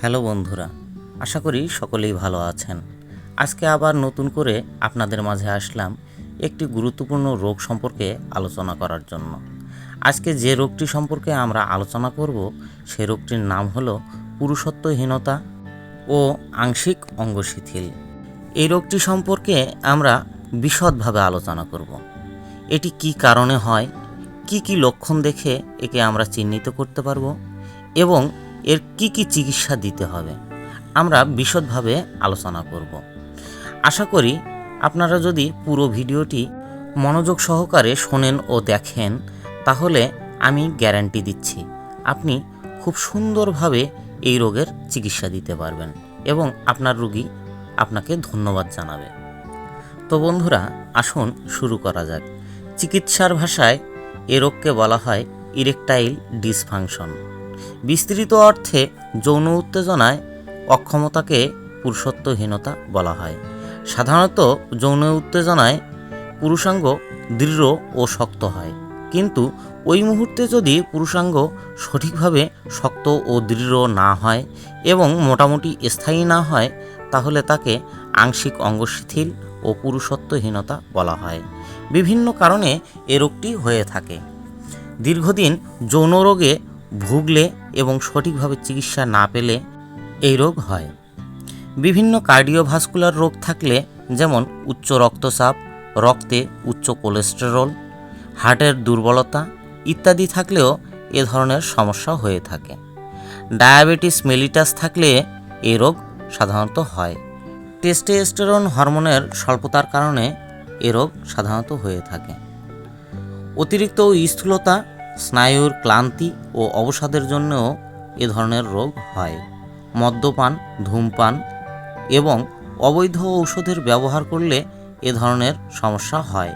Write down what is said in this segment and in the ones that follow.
Hello বন্ধুরা, আশা করি সকলেই ভালো আছেন। আজকে আবার নতুন করে আপনাদের মাঝে আসলাম একটি গুরুত্বপূর্ণ রোগ সম্পর্কে আলোচনা করার জন্য। আজকে যে রোগটি সম্পর্কে আমরা আলোচনা করব সেই রোগটির নাম হলো পুরুষত্বহীনতা ও আংশিক অঙ্গশিথিল। এই রোগটি সম্পর্কে আমরা বিশদভাবে আলোচনা করব। এটি কি কারণে হয়, কি কি লক্ষণ দেখে একে আমরা চিহ্নিত করতে পারব এবং এর কি কি চিকিৎসা দিতে হবে? আমরা বিশদভাবে আলোচনা করব। আশা করি আপনারা যদি পুরো ভিডিওটি মনোযোগ সহকারে শোনেন ও দেখেন, তাহলে আমি গ্যারান্টি দিচ্ছি আপনি খুব সুন্দরভাবে এই রোগের চিকিৎসা দিতে পারবেন এবং আপনার রুগী আপনাকে ধন্যবাদ জানাবে। তো বন্ধুরা, আসুন শুরু করা যাক। চিকিৎসার ভাষায় এ রোগকে বলা হয় ইরেকটাইল ডিসফাংশন বিস্তৃত অর্থে যৌন উত্তেজনায় অক্ষমতাকে পুরুষত্বহীনতা বলা হয়। সাধারণত যৌন উত্তেজনায় পুরুষাঙ্গ দৃঢ় ও শক্ত হয়। কিন্তু ওই মুহূর্তে যদি পুরুষাঙ্গ সঠিকভাবে শক্ত ও দৃঢ় না হয় এবং মোটামুটি স্থায়ী না হয়, তাহলে তাকে আংশিক অঙ্গশিথিল ও পুরুষত্বহীনতা বলা হয়। বিভিন্ন কারণে এ রোগটি হয়ে থাকে। দীর্ঘদিন যৌন রোগে ভুগলে এবং সঠিকভাবে চিকিৎসা না পেলে এই রোগ হয়। বিভিন্ন কার্ডিওভাস্কুলার রোগ থাকলে যেমন উচ্চ রক্তচাপ, রক্তে উচ্চ কোলেস্টেরল, হার্টের দুর্বলতা ইত্যাদি থাকলেও এ ধরনের সমস্যা হয়ে থাকে। ডায়াবেটিস মেলিটাস থাকলে এই রোগ সাধারণত হয়। টেস্টোস্টেরন হরমোনের স্বল্পতার কারণে এ রোগ সাধারণত হয়ে থাকে। অতিরিক্ত স্থূলতা স্নায়ুর ক্লান্তি ও অবসাদের জন্যও এ ধরনের রোগ হয়। মদ্যপান, ধূমপান এবং অবৈধ ঔষধের ব্যবহার করলে এ ধরনের সমস্যা হয়।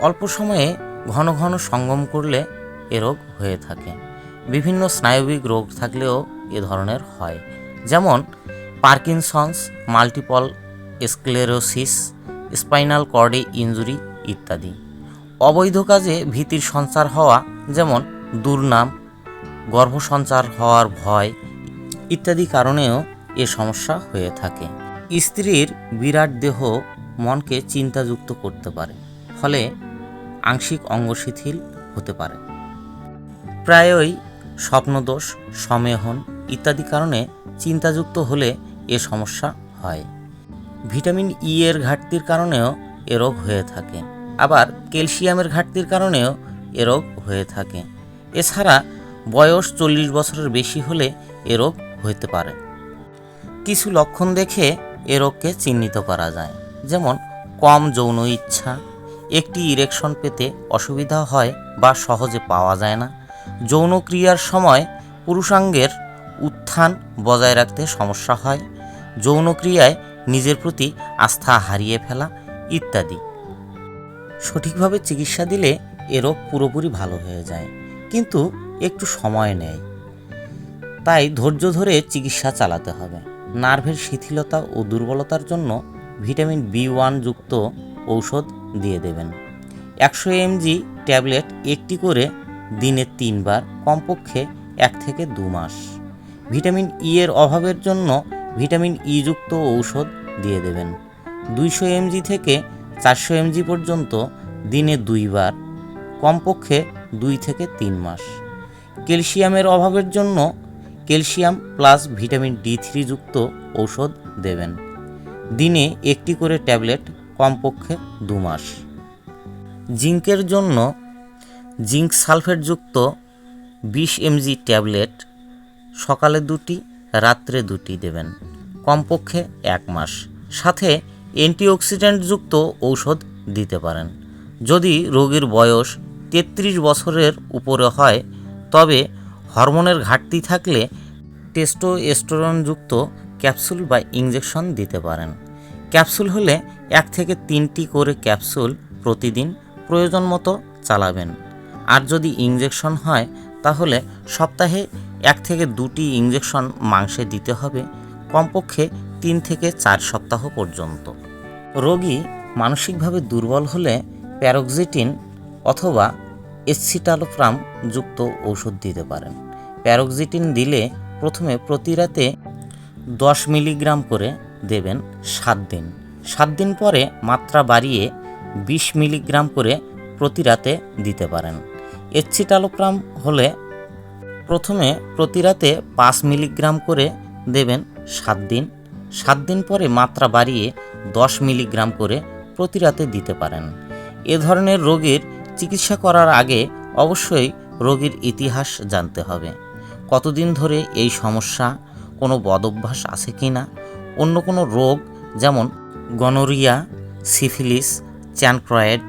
অল্প সময়ে ঘন ঘন সঙ্গম করলে এ রোগ হয়ে থাকে। বিভিন্ন স্নায়বিক রোগ থাকলেও এ ধরনের হয়। যেমন পার্কিনসন্স, মাল্টিপল স্ক্লেরোসিস, স্পাইনাল কর্ডে ইনজুরি ইত্যাদি। অবৈধ কাজে ভীতির সঞ্চার হওয়া, যেমন দুর্নাম, গর্ভসঞ্চার হওয়ার ভয় ইত্যাদি কারণেও এ সমস্যা হয়ে থাকে। স্ত্রীর বিরাট দেহ মনকে চিন্তাযুক্ত করতে পারে, ফলে আংশিক অঙ্গশিথিল হতে পারে। প্রায়ই স্বপ্নদোষ সমেহন ইত্যাদি কারণে চিন্তাযুক্ত হলে এ সমস্যা হয়। ভিটামিন ই এর ঘাটতির কারণেও এ রোগ হয়ে থাকে। আবার ক্যালসিয়ামের ঘাটতির কারণেও এ রোগ হয়ে থাকে। এছাড়া বয়স চল্লিশ বছরের বেশি হলে এ রোগ হতে পারে। কিছু লক্ষণ দেখে এ রোগকে চিহ্নিত করা যায়। যেমন, কম যৌন ইচ্ছা, একটি ইরেকশন পেতে অসুবিধা হয় বা সহজে পাওয়া যায় না, যৌন ক্রিয়ার সময় পুরুষাঙ্গের উত্থান বজায় রাখতে সমস্যা হয়, যৌন ক্রিয়ায় নিজের প্রতি আস্থা হারিয়ে ফেলা ইত্যাদি। সঠিকভাবে চিকিৎসা দিলে এ রোগ পুরোপুরি ভালো হয়ে যায়। কিন্তু একটু সময় নেয়। তাই ধৈর্য ধরে চিকিৎসা চালাতে হবে। নার্ভের শিথিলতা ও দুর্বলতার জন্য ভিটামিন বি ওয়ান যুক্ত ঔষধ দিয়ে দেবেন। একশো এমজি ট্যাবলেট একটি করে দিনে তিনবার, কমপক্ষে এক থেকে দু মাস। ভিটামিন ই এর অভাবের জন্য ভিটামিন ই যুক্ত ঔষধ দিয়ে দেবেন। দুইশো এমজি থেকে চারশো এমজি পর্যন্ত দিনে দুইবার, কমপক্ষে দুই থেকে তিন মাস। ক্যালসিয়ামের অভাবের জন্য calcium plus vitamin D three যুক্ত ঔষধ দেবেন। দিনে একটি করে ট্যাবলেট, কমপক্ষে দু মাস। জিঙ্কের জন্য জিঙ্ক সালফেটযুক্ত বিশ এমজি ট্যাবলেট সকালে দুটি, রাত্রে দুটি দেবেন, কমপক্ষে এক মাস। সাথে অ্যান্টিঅক্সিডেন্টযুক্ত ঔষধ দিতে পারেন। যদি রোগীর বয়স তেত্রিশ বছরের উপরে হয়, তবে হরমোনের ঘাটতি থাকলে টেস্টোস্টেরনযুক্ত ক্যাপসুল বা ইঞ্জেকশন দিতে পারেন। ক্যাপসুল হলে এক থেকে তিনটি করে ক্যাপসুল প্রতিদিন প্রয়োজন মতো চালাবেন। আর যদি ইঞ্জেকশন হয়, তাহলে সপ্তাহে এক থেকে দুটি ইঞ্জেকশন মাংসে দিতে হবে। কমপক্ষে তিন থেকে চার সপ্তাহ পর্যন্ত। রোগী মানসিকভাবে দুর্বল হলে প্যারোক্সিটিন অথবা এসিটালোপ্রাম যুক্ত ঔষধ দিতে পারেন। প্যারোক্সিটিন দিলে প্রথমে প্রতি রাতে দশ মিলিগ্রাম করে দেবেন সাত দিন। সাত দিন পরে মাত্রা বাড়িয়ে বিশ মিলিগ্রাম করে প্রতি রাতে দিতে পারেন। এচ্ছিটালোপ্রাম হলে প্রথমে প্রতি রাতে পাঁচ মিলিগ্রাম করে দেবেন সাত দিন। সাত দিন পরে মাত্রা বাড়িয়ে দশ মিলিগ্রাম করে প্রতি রাতে দিতে পারেন। এ ধরনের রোগীর চিকিৎসা করার আগে অবশ্যই রোগীর ইতিহাস জানতে হবে। কতদিন ধরে এই সমস্যা, কোনো বদভ্যাস আছে কি না অন্য কোনো রোগ যেমন গনোরিয়া, সিফিলিস, চ্যানক্রয়েড,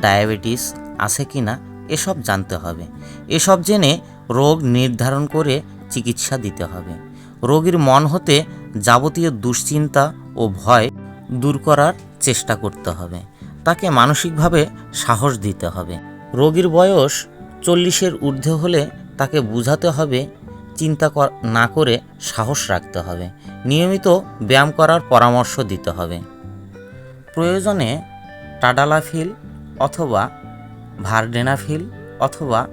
ডায়াবেটিস আছে কি না এসব জানতে হবে। এসব জেনে রোগ নির্ধারণ করে চিকিৎসা দিতে হবে। রোগীর মন হতে যাবতীয় দুশ্চিন্তা ও ভয় দূর করার চেষ্টা করতে হবে। তাকে মানসিকভাবে সাহস দিতে হবে। রোগীর বয়স চল্লিশের ঊর্ধ্বে হলে তাকে বুঝাতে হবে, চিন্তা না করে সাহস রাখতে হবে। নিয়মিত ব্যায়াম করার পরামর্শ দিতে হবে। প্রয়োজনে টাডালাফিল অথবা ভারডেনাফিল অথবা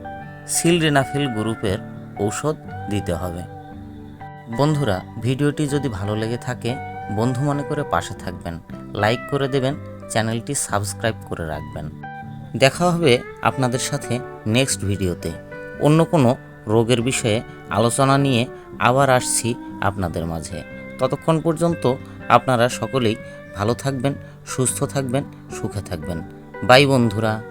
সিলডেনাফিল গ্রুপের ঔষধ দিতে হবে। বন্ধুরা, ভিডিওটি যদি ভালো লেগে থাকে, বন্ধু মনে করে পাশে থাকবেন, লাইক করে দেবেন, চ্যানেলটি সাবস্ক্রাইব করে রাখবেন। দেখা হবে আপনাদের সাথে নেক্সট ভিডিওতে। অন্য কোনো রোগের বিষয়ে আলোচনা নিয়ে আবার আসছি আপনাদের মাঝে। ততক্ষণ পর্যন্ত আপনারা সকলেই ভালো থাকবেন, সুস্থ থাকবেন, সুখে থাকবেন। বাই বন্ধুরা।